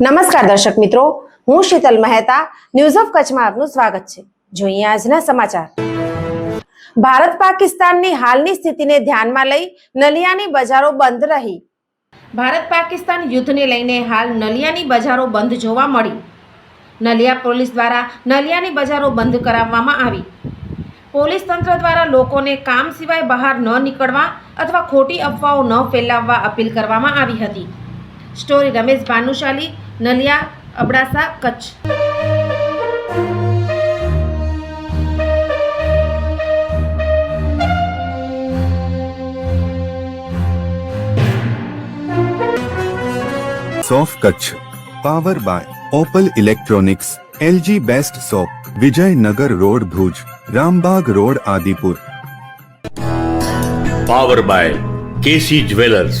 નમસ્કાર દર્શક મિત્રો, હું શીતલ મહેતા ન્યૂઝ ઓફ કચ્છમાં આપનું સ્વાગત છે. જોઈએ આજના સમાચાર. ભારત પાકિસ્તાનની હાલની સ્થિતિને ધ્યાનમાં લઈ નલિયાની બજારો બંધ રહી. ભારત પાકિસ્તાન યુદ્ધને લઈને હાલ નલિયાની બજારો બંધ જોવા મળી. નલિયા પોલીસ દ્વારા નલિયાની બજારો બંધ કરાવવામાં આવી. પોલીસ તંત્ર દ્વારા લોકોને કામ સિવાય બહાર ન નીકળવા અથવા ખોટી અફવાઓ ન ફેલાવવા અપીલ કરવામાં આવી હતી. Story Ramesh Bhanushali Naliya Abdasa Kutch. સોફ Kutch. Power by Opal electronics LG best shop Vijaynagar road Bhuj Rambag road Adipur power by KC jewellers